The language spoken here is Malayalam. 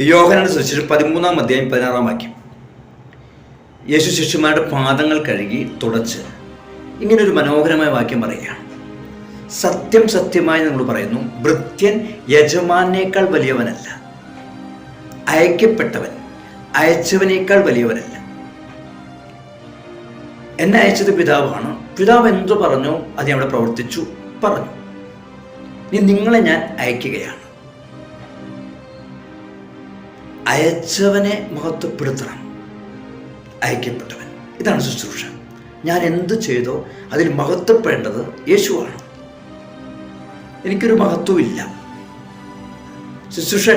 യോഹനാണ് സുവിശേഷം പതിമൂന്നാം അധ്യായം പതിനാറാം വാക്യം. യേശു ശിഷ്യന്മാരുടെ പാദങ്ങൾ കഴുകി തുടച്ച്. ഇങ്ങനൊരു മനോഹരമായ വാക്യം പറയുകയാണ്. സത്യം സത്യമായി നമ്മൾ പറയുന്നു. ഭൃത്യൻ യജമാനേക്കാൾ വലിയവനല്ല. അയക്കപ്പെട്ടവൻ അയച്ചവനേക്കാൾ വലിയവനല്ല എന്നെ അയച്ചത് പിതാവാണ്. പിതാവ് എന്തു പറഞ്ഞു? അത് അവിടെ പ്രവർത്തിച്ചു. പറഞ്ഞു. ഇനി നിങ്ങളെ ഞാൻ അയക്കുകയാണ്. അയച്ചവനെ മഹത്വപ്പെടുത്തണം. അയക്കപ്പെട്ടവൻ. ഇതാണ് ശുശ്രൂഷ. ഞാൻ എന്ത് ചെയ്തോ അതിൽ മഹത്വപ്പെടേണ്ടത് യേശുവാണ്. എനിക്കൊരു മഹത്വമില്ല. ശുശ്രൂഷ